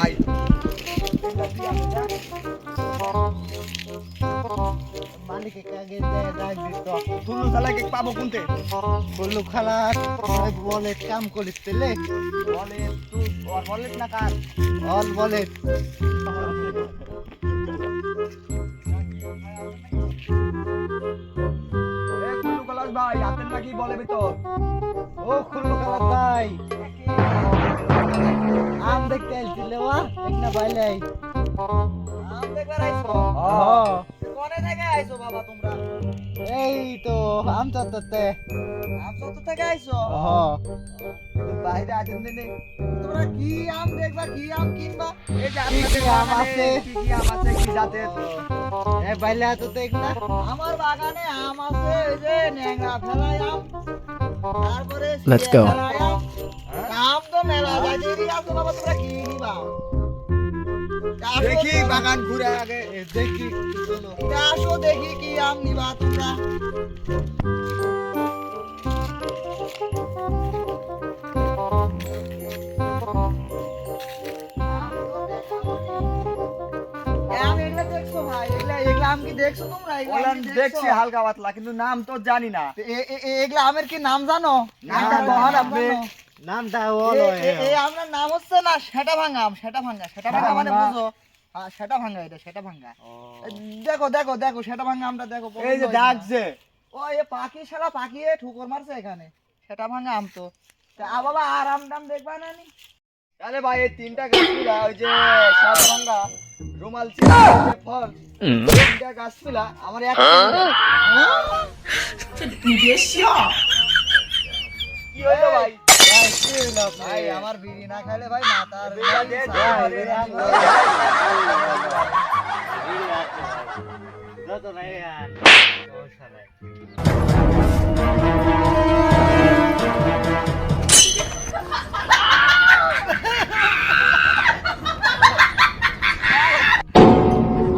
I মালিকে কাগে বললু খালা বলে কাম করিস তেলে বলে তুই বলে ভাই হাতের নাকি বলে ভিতর ও খুলু খালা ভাই এক না বাইলাই আম দেখবার আইছো ও কোনে থেকে আইছো বাবা তোমরা এই তো আম চাতাতে আম চত্বর থেকে আইছো ও বাইরে আছেন দিনে তোমরা কি আম দেখবা কি আম কিনবা এই যে কি কি আম আপনাদের আছে? কি কি আম আছে কি জাতের এ বাইলা তো দেখ না আমার বাগানে আম আছে এই যে ন্যাংরা ফেলাই আম তারপরে Let's সিরিয়া go. ফেলাই আম আম তো মেলা জাতিরই আছে বাবা তোমরা কি নিবা আসো দেখি বাগান ঘুরে আগে দেখি আসো দেখি কি আম নিবা তোমরা। আম এগুলা দেখছ হালকা পাতলা কিন্তু নাম তো জানি না। এগুলা আমের কি নাম জানো? নামটা নাম হলো এই আমটার নাম হচ্ছে না সেটা ভাঙা আম সেটা ভাঙা সেটা ভাঙা মানে বুঝো। হ্যাঁ সেটা ভাঙা এটা সেটা ভাঙা। দেখো দেখো দেখো সেটা ভাঙা আমটা দেখো এই যে হয়েছে না? ও এ পাখি সারা পাখি এ ঠুকর মারছে এখানে। সেটা ভাঙা আম তো। আ বাবা আর আম টাম দেখবা না নি? তাহলে ভাই এই তিনটা গাছগুলা ওই যে সাতভাঙ্গা রুমাল চিনা ফল তিনটা গাছগুলা আমার এক কি হলো ভাই? ভাই আমার বিড়ি না খাইলে ভাই মাথার। যত নাই আর সমস্যা নাই।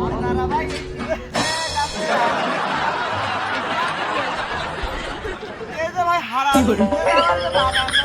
আপনারা ভাই এই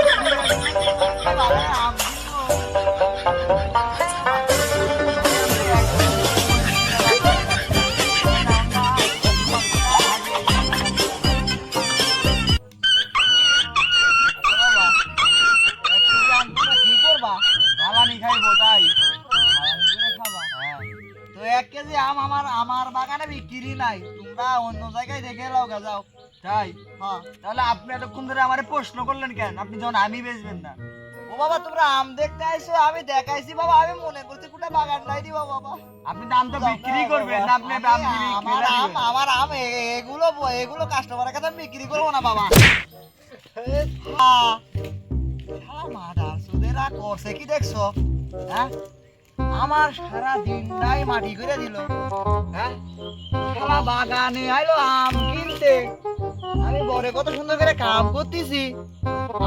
এক কেজি আম আমার আমার বাগানে বিক্রি নাই তোমরা অন্য জায়গায় দেখে লাও যাও তাই হ্যাঁ তাহলে আপনি এতক্ষণ ধরে আমার প্রশ্ন করলেন কেন আপনি যখন আমি বেচবেন না ও বাবা তোমরা আম দেখতে আইছো আমি দেখাইছি বাবা আমি মনে করছি কোটা বাগান নাই দিবা বাবা আপনি দাম তো বিক্রি করবেন না আপনি দাম আমি আমার আম আমার আম এগুলো এগুলো কাস্টমারের কাছে আমি বিক্রি করব না বাবা। সুদেরা করছে কি দেখছ? হ্যাঁ? আমার সারা দিনটাই মাটি করে দিল। হ্যাঁ? সারা বাগানে আইলো আম কিনতে। আমি বড় কত সুন্দর করে কাম করতেছি।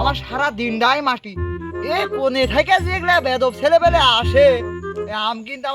আমার সারা দিনটাই মাটি। এ কোনে থেকে যেগুলা বেদব ছেলে পেলে আসে আম কিনতে